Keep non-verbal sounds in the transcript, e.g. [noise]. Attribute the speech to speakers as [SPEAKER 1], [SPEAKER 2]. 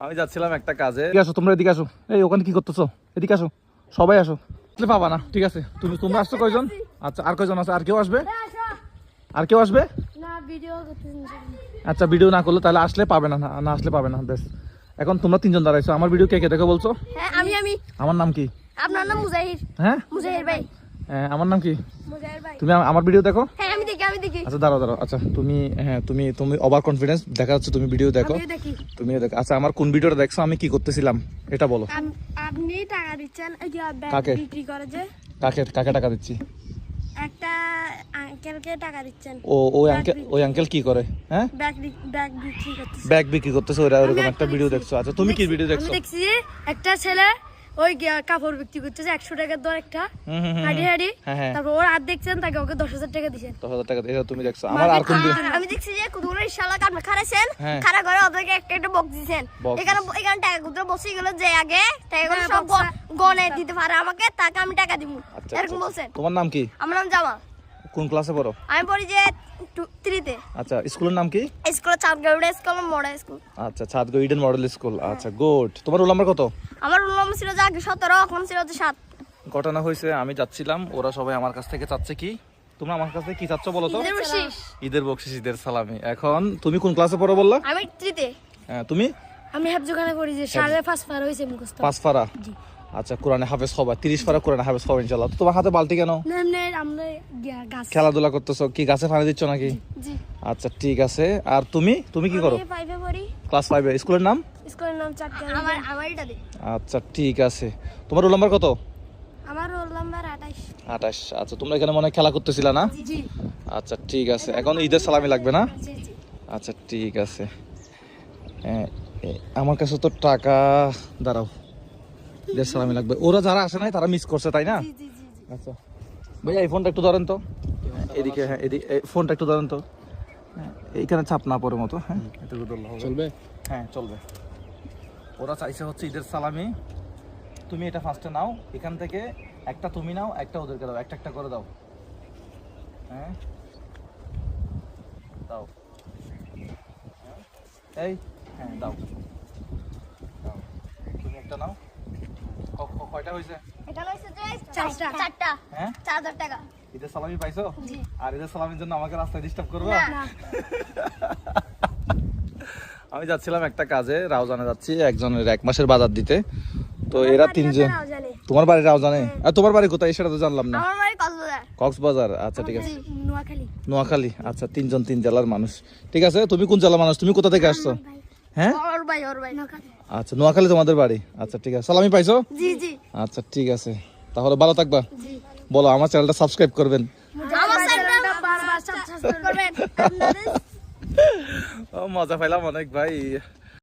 [SPEAKER 1] আমি যাচ্ছিলাম একটা কাজে। আসো তোমরা এদিকে আসো। এই ওখানে কি করতেছো? এদিকে আসো। সবাই আসো। আসলে পাবা না। ঠিক আছে তুমি তোমরা আসছো কয়জন? আচ্ছা আর কয়জন আছে আর কেউ আসবে? আর কেউ আসবে?
[SPEAKER 2] না ভিডিও করতে
[SPEAKER 1] আচ্ছা ভিডিও না করলে তাহলে আসলে পাবে না না- না আসলে পাবে না বেশ এখন তোমরা তিনজন দাঁড়াইছো। আমার ভিডিও কে কে দেখো বলছো?
[SPEAKER 2] হ্যাঁ আমি আমি।
[SPEAKER 1] আমার নাম কি?
[SPEAKER 2] আপনার নাম মুজাহির।
[SPEAKER 1] হ্যাঁ?
[SPEAKER 2] মুজাহির ভাই।
[SPEAKER 1] আমার নাম কি? তুমি আমার ভিডিও দেখো?
[SPEAKER 2] হ্যাঁ আমি দেখি আমি দেখি।
[SPEAKER 1] আচ্ছা দাঁড়াও দাঁড়াও। আচ্ছা তুমি হ্যাঁ তুমি তুমি ওভার কনফিডেন্স দেখা যাচ্ছে তুমি ভিডিও দেখো। তুমি দেখো। আচ্ছা আমার কোন ভিডিওটা দেখছ? আমি কি করতেছিলাম? এটা বলো।
[SPEAKER 2] আপনি টাকা দিচ্ছেন এই যে ব্যাগ
[SPEAKER 1] কাকে?
[SPEAKER 2] বিক্রি করে যে?
[SPEAKER 1] কাকে কাকে টাকা দিচ্ছি?
[SPEAKER 2] একটা আঙ্কেলকে টাকা দিচ্ছেন।
[SPEAKER 1] ও ওই আঙ্কেল ওই আঙ্কেল কি করে? হ্যাঁ?
[SPEAKER 2] ব্যাগ ব্যাগ বিক্রি করতেছে।
[SPEAKER 1] ব্যাগ বিক্রি করতেছে ওরা ওরকম একটা ভিডিও
[SPEAKER 2] দেখছ।
[SPEAKER 1] আচ্ছা তুমি কি ভিডিও দেখছ?
[SPEAKER 2] আমি দেখছি একটা ছেলে ওই গিয়া- কাপড় বিক্রি করতেছে একশো টাকার দর একটা। হাঁড়ি হাঁড়ি।
[SPEAKER 1] হ্যাঁ, হ্যাঁ।
[SPEAKER 2] তারপর ওর আর দেখছেন তাকে ওকে দশ হাজার টাকা দিয়েছেন
[SPEAKER 1] দশ হাজার টাকা তুমি দেখছ। আমার আর কোন
[SPEAKER 2] আমি দেখছি যে কুদুরের ইশালা আপনি খারাইছেন
[SPEAKER 1] হ্যাঁ।
[SPEAKER 2] খারা করে ওদেরকে একটা একটা বক দিয়েছেন এখানে এখানে টাকা কুদুর বসে গেল যে আগে টাকা সব গনে দিতে পারে আমাকে তাকে আমি টাকা দিব
[SPEAKER 1] আচ্ছা
[SPEAKER 2] এরকম
[SPEAKER 1] আচ্ছা।
[SPEAKER 2] বলছেন
[SPEAKER 1] তোমার নাম কি?
[SPEAKER 2] আমার নাম জামা।
[SPEAKER 1] কোন ক্লাসে পড়ো?
[SPEAKER 2] আমি পড়ি যে থ্রিতে
[SPEAKER 1] আচ্ছা স্কুলের নাম কি?
[SPEAKER 2] স্কুলে চাঁদগাঁওড়া স্কুল মডা স্কুল।
[SPEAKER 1] আচ্ছা ছাদগো ইডেন মডেল স্কুল আচ্ছা গুড তোমার রোল নাম্বার কত?
[SPEAKER 2] আমার রোল নম্বর ছিল যে আগে সতেরো এখন ছিল যে সাত।
[SPEAKER 1] ঘটনা হয়েছে আমি যাচ্ছিলাম ওরা সবাই আমার কাছ থেকে চাচ্ছে কি? তোমরা আমার কাছ থেকে কি চাচ্ছ বলো তো?
[SPEAKER 2] ঈদের বকশিস।
[SPEAKER 1] ঈদের সালামি। এখন তুমি কোন ক্লাসে পড়ো বললা?
[SPEAKER 2] আমি থ্রিতে
[SPEAKER 1] হ্যাঁ, তুমি?
[SPEAKER 2] আমি হেফজোখানে পড়ি যে সাড়ে পাঁচ পার হয়েছে মুখস্থ।
[SPEAKER 1] পাঁচ ফারা আচ্ছা কোরআনে হাফেজ হবা তিরিশ ফারা কোরআনে হাফেজ হবা ইনশাল্লাহ তোমার হাতে বালতি কেন?
[SPEAKER 2] না এমনি আমরা গিয়া- গাছ
[SPEAKER 1] খেলাধুলা করতেছো কি গাছে পানি দিচ্ছ নাকি? আচ্ছা ঠিক আছে। আর তুমি? তুমি কি করো? ক্লাস ফাইভে স্কুলের নাম?
[SPEAKER 2] স্কুলের নাম চারটে আমার আমার এটা দে।
[SPEAKER 1] আচ্ছা ঠিক আছে। তোমার রোল নাম্বার কত?
[SPEAKER 2] আমার রোল নাম্বার আঠাইশ
[SPEAKER 1] আঠাশ। আচ্ছা তোমরা এখানে মনে হয় খেলা করতেছিলা না?
[SPEAKER 2] জি।
[SPEAKER 1] আচ্ছা ঠিক আছে। এখন ঈদের সালামি লাগবে না?
[SPEAKER 2] জি জি।
[SPEAKER 1] আচ্ছা ঠিক আছে। আমার কাছে তো টাকা দাঁড়াও। ঈদের সালামি লাগবে। ওরা যারা আসে নাই তারা মিস করছে তাই না?
[SPEAKER 2] জি জি জি
[SPEAKER 1] আচ্ছা। ভাইয়া এই ফোনটা একটু ধরেন তো। এদিকে হ্যাঁ এদিকে এই ফোনটা একটু ধরেন তো। হ্যাঁ, এইখানে চাপ না পড়ে মতো হ্যাঁ? এটুকু
[SPEAKER 3] চলবে?
[SPEAKER 1] হ্যাঁ চলবে। ওরা চাইছে হচ্ছে ঈদের সালামি। তুমি এটা ফার্স্টে নাও এখান থেকে একটা তুমি নাও একটা ওদেরকে দাও একটা একটা করে দাও। হ্যাঁ? দাও। হ্যাঁ। এই হ্যাঁ দাও। দাও। তুমি একটা নাও। কয়টা হয়েছে
[SPEAKER 2] এটা লইছে যে চারটা। চারটা।
[SPEAKER 1] হ্যাঁ?
[SPEAKER 2] চার হাজার টাকা।
[SPEAKER 1] ঈদের সালামি পাইছো?
[SPEAKER 2] জি।
[SPEAKER 1] আর ঈদের সালামির জন্য আমাকে রাস্তায় ডিস্টার্ব করবে?
[SPEAKER 2] না। [laughs]
[SPEAKER 1] আমি যাচ্ছিলাম একটা কাজে রাউজানে যাচ্ছি একজনের এক মাসের বাজার দিতে। তো এরা তিনজন তোমার বাড়ি রাউজানে? আর তোমার বাড়ি কোথায়? সেটা তো জানলাম না।
[SPEAKER 2] আমার বাড়ি কক্সবাজার।
[SPEAKER 1] কক্সবাজার? আচ্ছা ঠিক আছে।
[SPEAKER 2] নোয়াখালী।
[SPEAKER 1] নোয়াখালী। আচ্ছা তিনজন তিন জেলার মানুষ। ঠিক আছে তুমি কোন জেলার মানুষ? তুমি কোথা থেকে আসছো? হ্যাঁ?
[SPEAKER 2] ওর ভাই ওর ভাই নোয়াখালী
[SPEAKER 1] আচ্ছা নোয়াখালী তোমাদের বাড়ি? আচ্ছা ঠিক আছে। সালামি পাইছো?
[SPEAKER 2] জি জি।
[SPEAKER 1] আচ্ছা ঠিক আছে। তাহলে ভালো থাকবা। বলো আমার চ্যানেলটা সাবস্ক্রাইব করবেন।
[SPEAKER 2] আমার চ্যানেলটা বারবার সাবস্ক্রাইব করবেন। [laughs]
[SPEAKER 1] ও মজা পাইলাম অনেক ভাই।